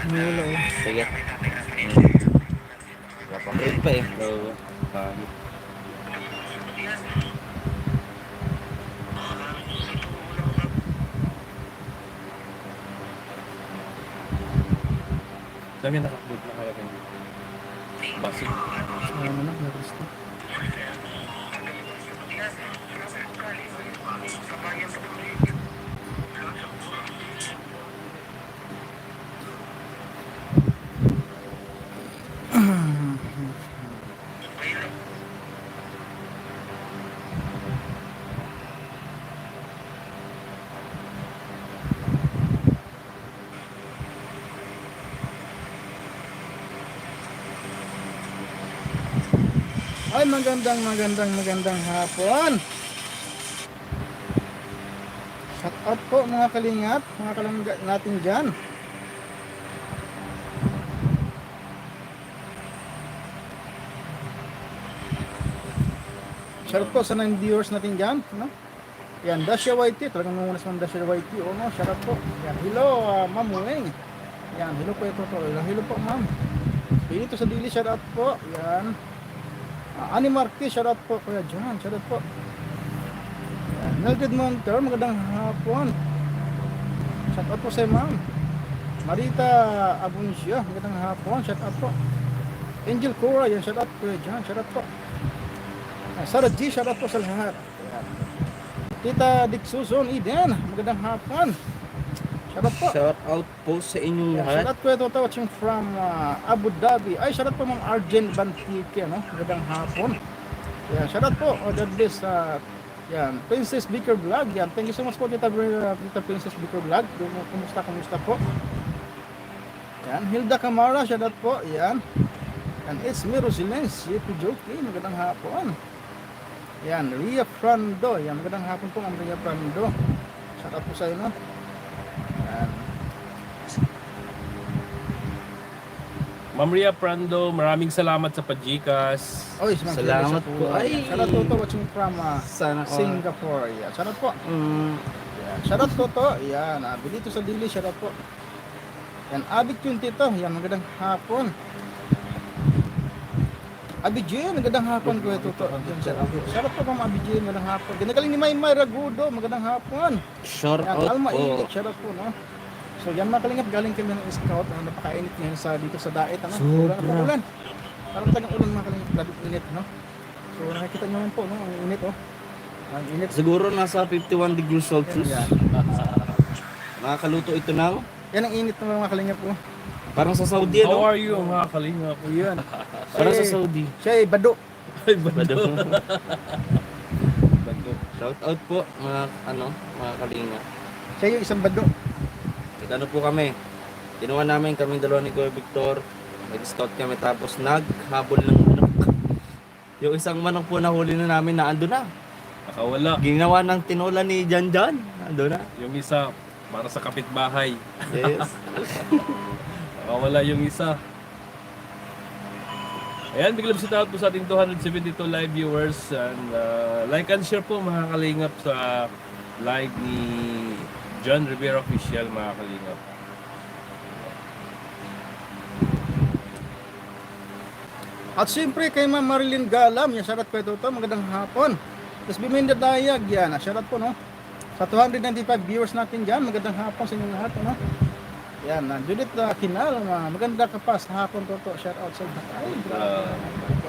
Wala oh. Sige. Napakait pa eh. So, pangit. Dami nakaboot na kaya ganyan. Basig. Ano na, nagusto. Ay, magandang, magandang, magandang hapon. Shout out po mga kalingap, mga kalangga natin dyan. Shout out po sa 9 viewers natin dyan. No? Yan, Dasha YT. Talagang nangunas ng Dasha YT. O no, shout out po. Yan, hello, uh, Ma'am Weng. Yan, hello po ito po. Hello po, Ma'am. Dito sa Dili, shout out po. Yan. Uh, Ani Marquez, shout out po Kuya John, shout out po. Mildred Monter, magandang hapon. Shout out po sa ma'am. Marita Abunsya, magandang hapon, shout out po. Angel Cora, yan, shout out Kuya John, shout out po. Ah, Sarah G, shout out po sa lahat. Tita Dick Susan Eden, magandang hapon. Shout out po. Shout out po sa inyong Yeah, lahat. shout out po ito watching from uh, Abu Dhabi. Ay, shout out po mga Arjen Bantike, no? Magandang hapon. Yeah, shout out po. Oh, God bless. Uh, yan, Princess Beaker Vlog. Yan, thank you so much po, Tita, uh, Tita Princess Beaker Vlog. Kum- Kumusta, kumusta po? Yan, Hilda Camara, shout out po. Yan. And it's me, Rosilens. Yipi Joki, magandang hapon. Yan, Ria Frando. Yan, magandang hapon po, Ma'am Ria Frando. Shout out po sa inyo. Yan. Ma'am Ria Prando, maraming salamat sa pajikas. Oy, Salamat po. Ay. Shout out Toto watching from uh, Sana all. Singapore. Yeah. Shout out po. Mm, Yan. Shout out Toto. Yan. Uh, Bilito sa Dili. Shout out po. Yan. Abit yung tito. Yan. Magandang hapon. Abi Jane, magandang hapon ko ito. Yan, shout out. Shout out po Ma'am Abi Jane, magandang hapon. Ginagaling ni Maymay Ragudo, magandang hapon. shout Yan, out Alma po. Ilik, shout out po, no? So yan mga kalingap, galing kami ng scout, ano, napakainit ngayon sa dito sa daet, ano? Sobra. Ulan, ano, ulan. Parang tagang ulan mga kalingap, labit init, no? So nakikita nyo naman po, no? Ang init, oh. Ang init. Siguro nasa 51 degrees Celsius. Yan. Nakakaluto ito ng Yan ang init ng mga kalingap, oh. parang sa Saudi How ano? are you, mga kalinga po? Yan. Parang sa Saudi. Siya ay bado. Ay, bado. Bando. Shout out po mga ano, mga kalinga. Siya yung isang bado. Ano po kami? Kinuha namin kaming dalawa ni Kuya Victor. Nag-scout kami tapos naghabol ng manok. Yung isang manok po nahuli na namin na ando na. Nakawala. Ginawa ng tinola ni Jan Jan. Ando na. Yung isa, para sa kapitbahay. Yes. Nakawala yung isa. Ayan, biglang sa tawad po sa ating 272 live viewers. And uh, like and share po mga kalingap sa live ni John Rivera Official mga kalingap. At siyempre kay Ma'am Marilyn Galam, yan, shoutout po ito, ito, magandang hapon. Tapos Biminda Dayag, yan, ah, shoutout po, no? Sa 295 viewers natin dyan, magandang hapon sa inyong lahat, no? Yan, uh, Judith uh, Kinal, uh, maganda ka pa sa hapon to, to, shoutout sa lahat. Ay, grabe.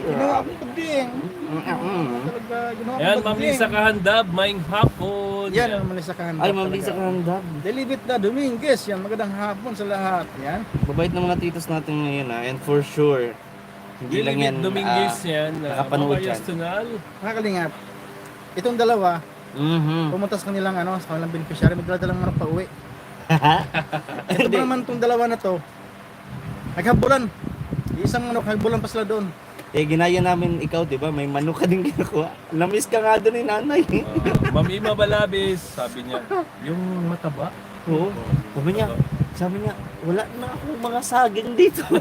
Ginawa akong pagding. Talaga, ginawa Ayan, akong Ma'am pagding. Lisa Kahandab, maing hapon. Yan, Ma'am Lisa Kahandap. Ay, Ma'am Lisa Kahandab. Delibit na Dominguez, yan, magandang hapon sa lahat. Yan. Mabait ng mga titos natin ngayon ah. And for sure, hindi lang yan Dominguez ah, yan. Uh, nakapanood Mama yan. Yastunal. Mga kalingap, itong dalawa, mhm. pumunta sa kanilang ano, sa kanilang beneficiary, magdala manok pa uwi. Ito Hindi. pa naman itong dalawa na to, naghabulan. Isang manok, naghabulan pa sila doon. Eh, ginaya namin ikaw, di ba? May manok ka din kinukuha. Namiss ka nga doon ni nanay. Uh, Ma'am Ima Balabis, sabi niya, yung mataba. Oo. Sabi niya, sabi niya, wala na akong mga saging dito.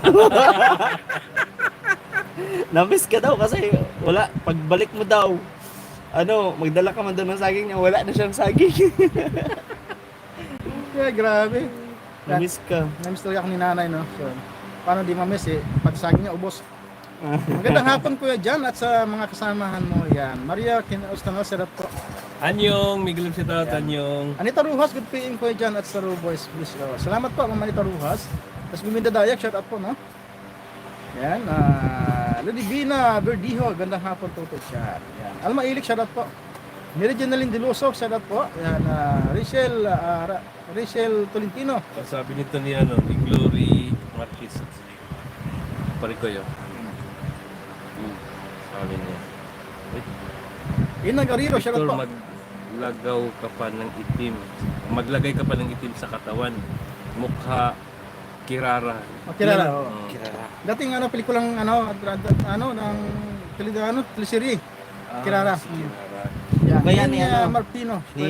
Namiss ka daw kasi wala, pagbalik mo daw, ano, magdala ka man daw ng saging niya, wala na siyang saging. Kaya grabe. Namiss ka. Namiss talaga ako ni nanay, no? So, paano di mamiss eh? Pati saging niya, ubos. Magandang hapon kuya Jan at sa mga kasamahan mo yan. Maria Kinaustano, sarap po. Anyong, Miguel Sita, Anyong. Anita Ruhas, good paying kuya Jan at sa Ru Boys. Please, oh. Salamat po, Mama Anita Ruhas. Tapos Guminda Dayak, shout out po, no? Yan, ah, Ludivina Verdijo, gandang hapon po chat. Yan. Alma Ilik, shout out po. Meridianalin Diluso, shout out po. Yan, ah, Rachel, ah, Ra- Rachel Tolentino. Sabi nito ni ano, ni Glory Marquez. Pare ko yun. Shout out Victor, po. maglagaw ka pa ng itim. Maglagay ka pa ng itim sa katawan. Mukha kirara. Makilala, Yan, oo. oo. Dating ano, pelikulang ano, ano, ng tele, ano, teleserye. Kirara. si Kirara. Yan, Kaya yan ni ni ano, Martino. Ni,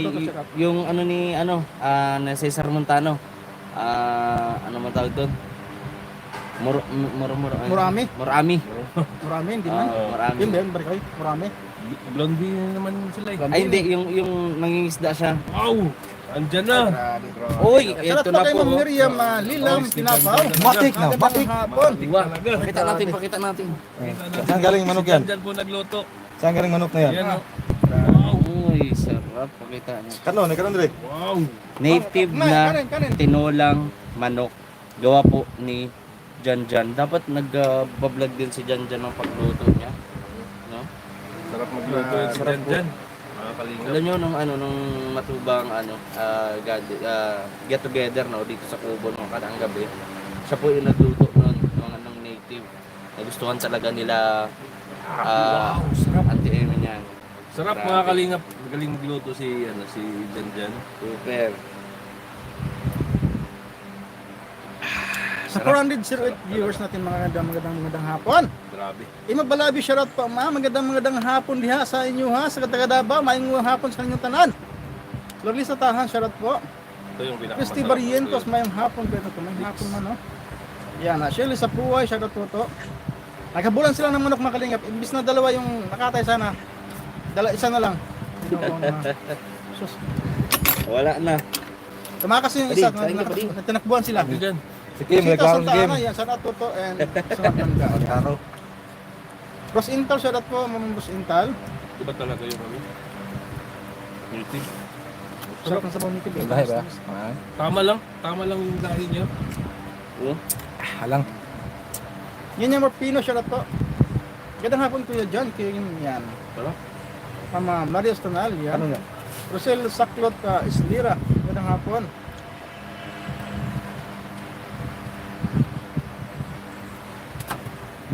yung ano ni ano, ah na Cesar Montano. Ah, ano man tawag doon? Mur mur mur ano? Murami. Murami. Marami, hindi Ah, man. Murami. Yun balik kayo. Marami. Blondie naman sila eh. Ay hindi, yung yung nangingisda siya. Wow! Andyan na! Uy, ito na kay po. Ma'am Miriam ah, Lilam Tinapaw. Matik na, matik. hapon. Diba? Pakita natin, pakita natin. Saan galing manok yan? Andyan po nagluto. Saan galing manok na yan? Yan Ah. oh. Wow! Uy, sarap. Pakita niya. Kanon, eh, kanon dire. Wow! Native na tinolang manok. Gawa po ni Jan Jan. Dapat nag-vlog din si Jan Jan ng pagluto niya. No? Sarap magluto Ah, yun si sarap Jan po. Jan. Mga kalingap. Alam nyo nung ano nung matubang ano ah, gad- ah, get together no dito sa Kubo nung kadang gabi. Siya po yung nagluto noon mga ng native. Nagustuhan talaga nila ah wow! Sarap! Auntie Emmy niyan. Sarap Grabe. mga kalingap. Magaling magluto si ano si Jan Jan. Super. Sa 408 viewers natin mga magandang magandang magandang hapon. Grabe. Ima balabi shoutout pa ma magandang magandang hapon diha sa inyo ha sa Katagada maayong hapon sa inyong tanan. Lorly sa tahan shoutout po. Ito yung pinakamasarap. Christy Barrientos mayong hapon pero ito mayong hapon man no. Yan na Shirley sa Puway shoutout po to. Nagkabulan sila ng manok makalingap. Imbis na dalawa yung nakatay sana. Dala isa na lang. Na. Sus. Wala na. Tumakas yung Padi, isa, ka, padi. tinakbuhan sila. Jan. Sige, may Sita klaro Santa sa Ana, game. yan, shout out to and sa Maganda. Klaro. Boss Intal, shout out po, Ma'am Boss Intal. Iba talaga yung kami. Native. Sarap ng sabaw ni Tibi. Lahi ba? Ah, Tama lang. Tama lang yung dahil niya. Oh, Halang. Yan yung Marpino, shout out po. Gandang hapon Kuya John, kayo yun yan. Sarap. Mama Maria Stonal, yan. Ano nga? Rosel Saklot uh, Islira, gandang hapon.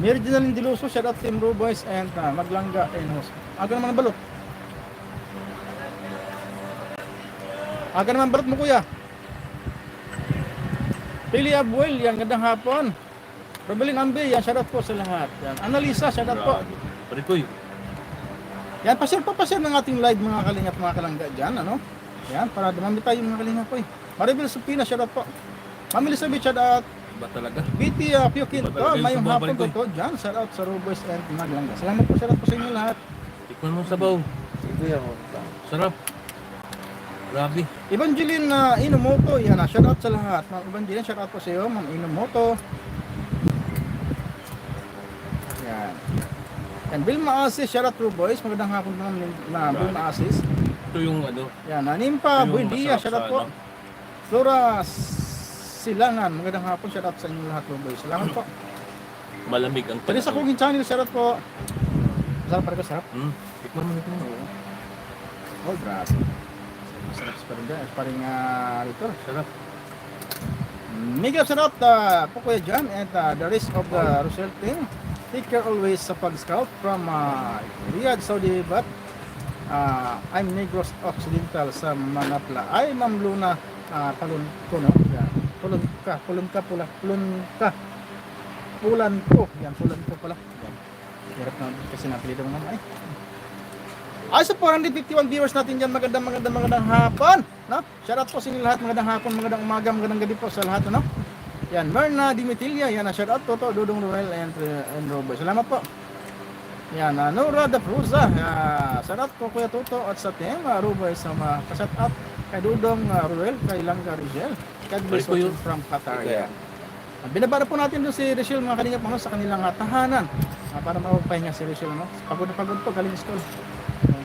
Mary Dinalin Diluso, shout out Team Ruboys and uh, Maglangga and host. Aga naman ang balot. Aga naman ang balot mo kuya. Pili Abuel, yan, gandang hapon. Robelin Ambe, yan, shout out po sa lahat. Yan. Annalisa, shout out po. Parikoy. Yan, pa-share pa pa-share ng ating live mga kalingap, mga kalangga dyan, ano? Yan, para dumami tayo mga kalingap po eh. Maribel Supina, shout out po. Ma'am Elizabeth, shout out. Iba talaga. BT uh, Pio Quinto, mayong hapon po to. Dyan, shout out sa Ruboys and Maglangga. Salamat po, out po sa inyo lahat. Tikman mo sabaw. ito yung Sarap. Grabe. Evangeline uh, Inomoto, yan ah, shout out sa lahat. Ma'am Evangeline, shout out po sa iyo, Ma'am Inomoto. Yan. Yan, Vilma Asis, shout out Ruboys. Magandang hapon po Ma'am na Vilma Asis. Ito yung ano. Yan, Nanimpa, yung Buendia, shout out po. ano. Flora Silangan, magandang hapon, shout out sa inyo lahat mga boys. Salamat po. Malamig ang Pwede sa cooking channel, shout out po. Masarap pa rin sarap. Hmm. Tikman mo ito. Oh, grabe. Masarap pa rin dyan. Pa rin uh, rito. Sarap. Miguel shout out uh, po kuya John and uh, the rest of the Rochelle team. Take care always sa pag-scout from uh, Riyadh, Saudi but uh, I'm Negros Occidental sa Manapla. Ay, Ma'am Luna uh, Palun ko, Pulun ka, pulun ka, pula, pulun ka. Pulan ko. Yan, pulan ko pala. Yan. Hirap na kasi napilitan mo naman. Ay. Ay, sa 451 viewers natin dyan, magandang, magandang, magandang hapon. No? Shout out po sa inyo lahat, magandang hapon, magandang umaga, magandang gabi po sa lahat. Ano? Yan, Merna Dimitilia, yan, shout out Toto, Dudong Ruel, and, uh, and Robert. Salamat po. Yan, uh, Nora da Fruza, uh, shout out po Kuya Toto at sa team, uh, Robert, sa mga shout out kay Dudong uh, Ruel, kay Langga Rigel. God bless watching from Qatar. Ito yan. Yan. Ah, Binabara po natin doon si Rachel mga kalingap mga sa kanilang ah, tahanan Ah, para mapagpahinga si Rachel ano? pagod na pagod po galing school Ah.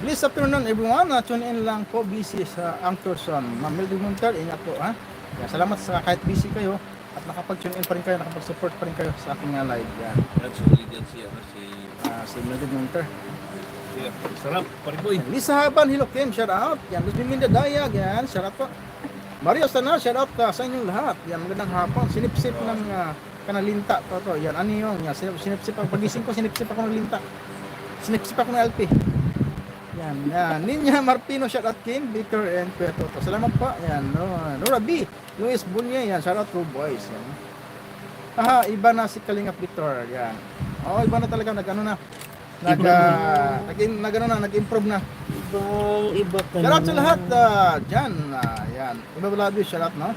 Please afternoon everyone uh, tune in lang po busy sa Anchorson Ma'am Mildred Munter ingat po ha Yan, salamat sa kahit busy kayo at nakapag-tune in pa rin kayo nakapag-support pa rin kayo sa aking uh, live yan That's only dyan si, ano, si... Ah, si Mildred Munter Yeah. Sarap, pariboy. Lisa Haban, hello Kim, shout out. Yan, Luz Biminda Dayag, yan, shout out po. Mario Stana, shout out ka sa inyong lahat. Yan, magandang hapon. Sinipsip ng uh, kanalinta to, to. Yan, ano yun? Yan, sinip, sinipsip ako. Pagising ko, sinipsip ako ng linta. Sinipsip ako ng LP. Yan, yan. Ninya Marpino, shout out Kim, Victor, and Kuya Toto. Salamat po. Yan, no, Nora B, Luis Bunye, yan, shout out to boys. Yan. Aha, iba na si Kalingap Victor. Yan. Oh, iba na talaga. Nag, ano na. Nag, uh, nag, nag, ano na, nag-improve na. Ibang iba ka Shout out sa lahat uh, dyan. Uh, yan. Iba Balabi, shout out, no?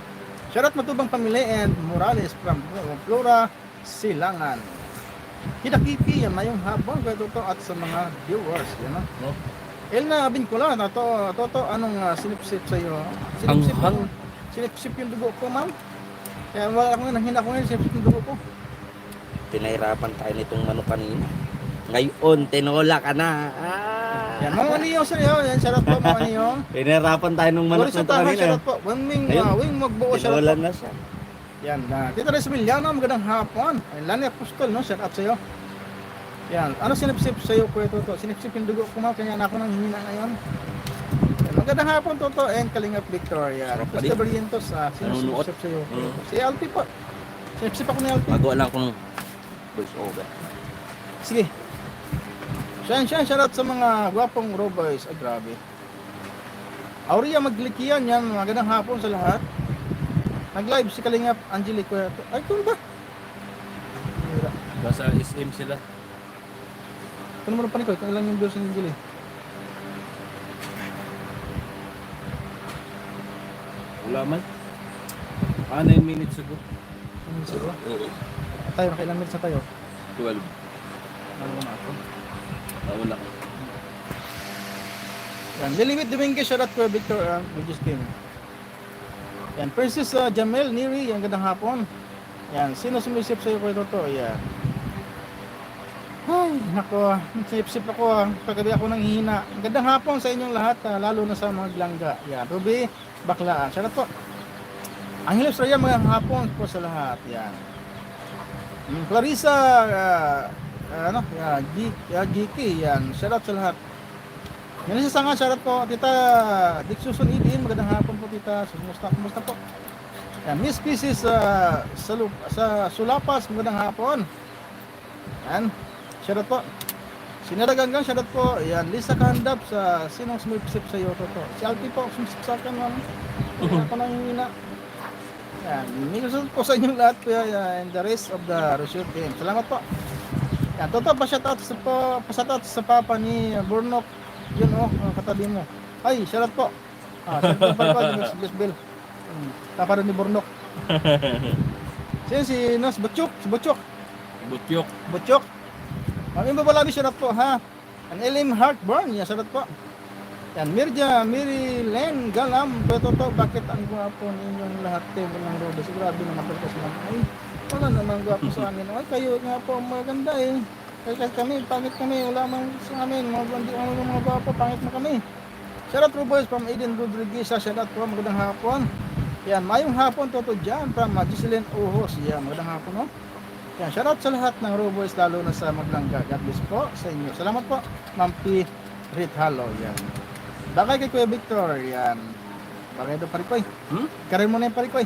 Shout out Matubang Pamili and Morales from Flora, Silangan. Kidakipi, yan na yung habang kaya to at sa mga viewers. Yan, no? No? Elna Bincula, na to, Toto, anong uh, sinipsip sa iyo? Sinipsip, Anghang. yung, sinipsip yung dugo ko, ma'am. Kaya wala ako nanghina ko ngayon, sinipsip yung dugo ko. Pinahirapan tayo nitong manok kanina. Ngayon, tinola ka na. Ah. Yan, mga maniyong sa iyo. Yan, out po, mga maniyong. Pinahirapan tayo ng manok Manok nito sa kanina. shout out po. Wing, Ayun. uh, wing magbuo, Tinola po. na siya. Yan, na. Tito Res Emiliano, magandang hapon. Ay, Lani Apostol, no? Shout out sa'yo. Yan, ano sinipsip sa'yo, Kuya Toto? Sinipsip yung dugo ko, kaya na ako nang hihina ngayon. Yan, magandang hapon, Toto, and Kalingap Victoria. Sarap pa Gusto din. Barrientos, ah, sinipsip sa'yo. Mm. Si Alpi po. Sinipsip ako ni Alpi. Magawa lang ako ng voice over. Sige. Siyan, siyan, shout out sa mga gwapong raw boys. Ay, grabe. Aurea Maglikian, yan, magandang hapon sa lahat. Nag-live si Kalingap Angelique. Ay, kung ba? Nasa SM sila. Kung naman pa ni Koy, kung ilang yung views ni Angelique. Wala man. Ah, 9 minutes ago. Ano siguro? Oo. Tayo, nakailang minutes na tayo. 12. Ano na ako? Ah, wala. Yan, Lilimit Dominguez, shout out Kuya Victor, uh, Regis Kim. Yan, Princess uh, Jamel Neri, yan, gandang hapon. Yan, sino sumisip sa'yo Kuya Toto? Yan. Ay, nako, sip-sip ako ah. Paggabi ako nang hihina. Gandang hapon sa inyong lahat, ah, lalo na sa mga glangga. Yan, Ruby, baklaan. Shout out po. Angelos Raya, magandang hapon po sa lahat. Yan. Mm, Clarissa, ah, ah, ano, yan, G, uh, GK, yan. Shout out sa lahat. Yan sa sanga, shout out po. Tita Dick Susan Idin, magandang hapon po tita. Kumusta, kumusta po? Yan, Miss Pieces sa, sa, Lu- sa Sulapas, magandang hapon. Yan, shout out po. Sinaraganggang, shout out po. Yan, Lisa Kandap sa sinong sumipsip sa iyo to. Si Alpi po, sumipsip sa akin, ma'am. Wala pa nang hina. Yan, minusot po sa inyong lahat yan, and the rest of the resort team. Salamat po. Yan, totoo pa shout out sa pa, pa shout out sa papa ni Burnok. Yun oh, katabi mo. Ay, shout out po. Ah, shout out pa po, Miss Bill. Hmm, Papa rin ni Burnok. Sino si Nos Butchok? Si Butchok. Butyok. Butchok. Mami babalabi shout out po ha. Ang Elim Heartburn, yan shout out po. Yan, Mirja, Miri Len, Galam, Beto to, bakit ang gwapo ninyong lahat table ng rodo? Sigurado naman talaga sila. Ay, wala naman gwapo sa amin. Ay, kayo nga po ang maganda eh. Kaya kami, pangit kami, wala man sa amin. Mga hindi ano yung mga gwapo, pangit na kami. Shout out po boys from Aiden Rodriguez. Shout out po, magandang hapon. Yan, mayong hapon toto dyan from Giseline Ohos. Yan, magandang hapon no. Yan, shout out sa lahat ng Raw Boys, lalo na sa Maglangga. God bless po sa inyo. Salamat po, Ma'am P. Rithalo. Yan. Bakay kay Kuya Victor. Yan. Bakay doon parikoy. Hmm? Karin mo na yung parikoy.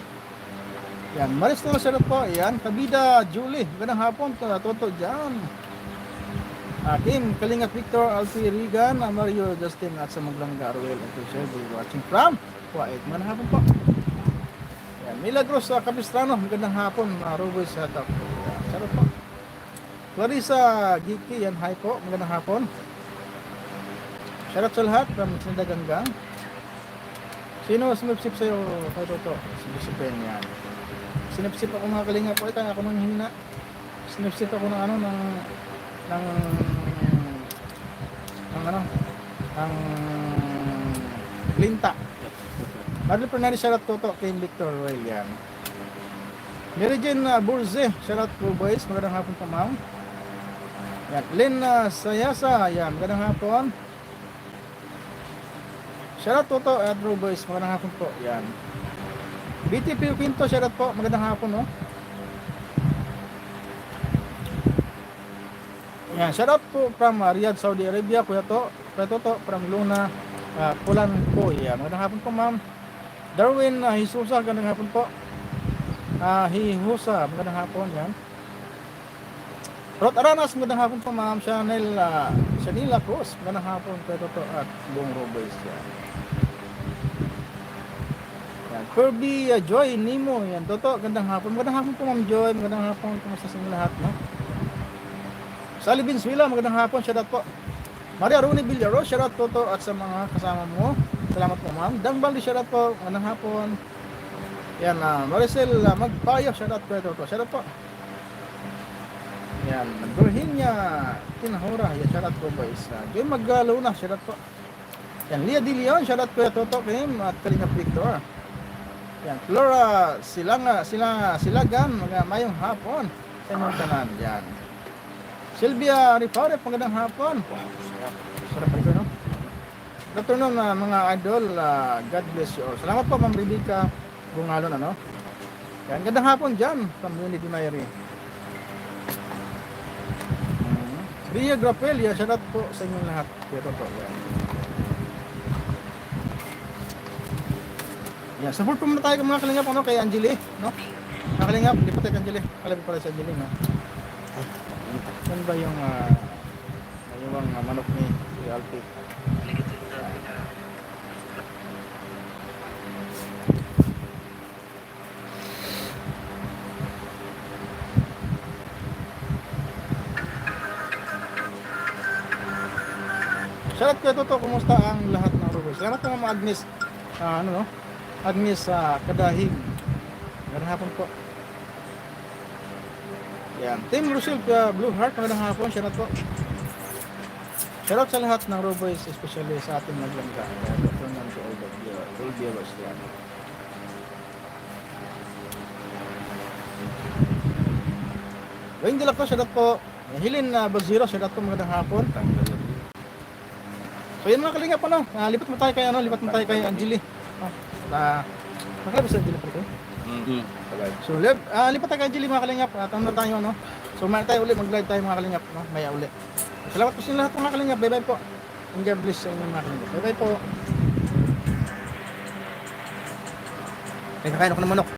Yan. Maris shout out po. Yan. Kabida Julie. Magandang hapon. to- Toto dyan. Kim, Kalingat Victor, Alfie Regan, ah, Mario Justin at sa Maglangga, Ruel at Rachel, we're watching from Kuwait. Magandang hapon po. Yan. Milagros sa Capistrano, magandang hapon, uh, Roboy sa top. Sarap po. Clarissa Giki, yan, hi po, magandang hapon. Shoutout sa lahat from Sindaganggang. Sino sumipsip sa'yo kay Toto? Si Josephine yan. Sinipsip ako mga kalinga po, kaya ako nang hina. Sinipsip ako ng ano, ng ng ng ano, ng linta. Marley Fernandez, shoutout po to kay Victor Royal yan. Mary Jane uh, Burze, shoutout po boys, magandang hapon po ma'am. Yan, Lynn uh, Sayasa, yan, magandang hapon. Shoutout po to Bro Boys, magandang hapon po, yan. BTP Quinto, shoutout po, magandang hapon, no? Yan, shoutout po from uh, Riyadh, Saudi Arabia, Kuya To, Kuya Toto, from Luna, uh, Pulan po, yan. Magandang hapon po, ma'am. Darwin uh, Hisusa, magandang hapon po. Ah, Hihusa, magandang hapon, yan. Rod Aranas, magandang hapon po, ma'am. Chanel, uh, Shanila Cruz, magandang hapon, Kuya Toto, at buong Roboys, yan. Kirby uh, Joy Nemo, yan. Toto, gandang hapon. Magandang hapon po, ma'am Joy. Magandang hapon, kumusta sa inyo lahat, no? Sally Vinzuela, magandang hapon, shoutout po. Maria Rooney Villaro, shoutout po to at sa mga kasama mo. Salamat po ma'am. Dang Baldi, shoutout po, magandang hapon. Yan, uh, Maricel uh, Magpayo, shoutout po ito to. Shoutout po. Yan, Virginia Tinahura, yan, shoutout po boys. Uh, Joy Magaluna, shoutout po. Yan, Lia Di Leon, shoutout po ito him at Kalinga Victor. Yan, Flora Silanga, Sila, Silagan, mga mayong hapon sa inyong tanan. Yan. Sylvia Ripare, magandang hapon. Sarap ito, no? Good afternoon, uh, mga idol. Uh, God bless you all. Salamat po, Ma'am Rebecca Bungalon, ano? Yan, gandang hapon dyan, from Unity Mary. Mm. Ria Grapelia, shout out po sa inyong lahat. Ito po, yan. Yan, support po muna tayo mga kalingap, ano, kay Angeli, no? Mga kalingap, hindi pa tayo Angeli. Kalabi pala si Angeli, no? Saan ba yung uh, yung uh, manok ni Kuya Alpi? Shoutout kayo Toto, kumusta ang lahat ng Rubos? Salamat po mga Agnes, ah, ano no? Agnes sa Kadahig. Magandang hapon po. Yan. Team Rochelle uh, Blue Heart, magandang hapon. Shoutout po. Shoutout sa lahat ng Roboys, especially sa ating naglangga. Dr. Nanto all the all viewers yan. Wayne De La Cruz, shoutout po. Hilin uh, Baziro, shoutout po. Magandang hapon. So yan mga kalingap ano, uh, lipat mo tayo kay ano, lipat mo tayo kay Angeli. Ah, uh, nakalabas si Angeli pa ito. Mm. So, lip, ah, lipat tayo kay Angeli mga kalingap. At ano na tayo, no? So, maya tayo ulit, mag-live tayo mga kalingap, no? Maya ulit. Salamat po sa lahat mga kalingap. Bye-bye po. And God bless sa inyo mga kalingap. Bye-bye po. Ay, kakain ako ng manok.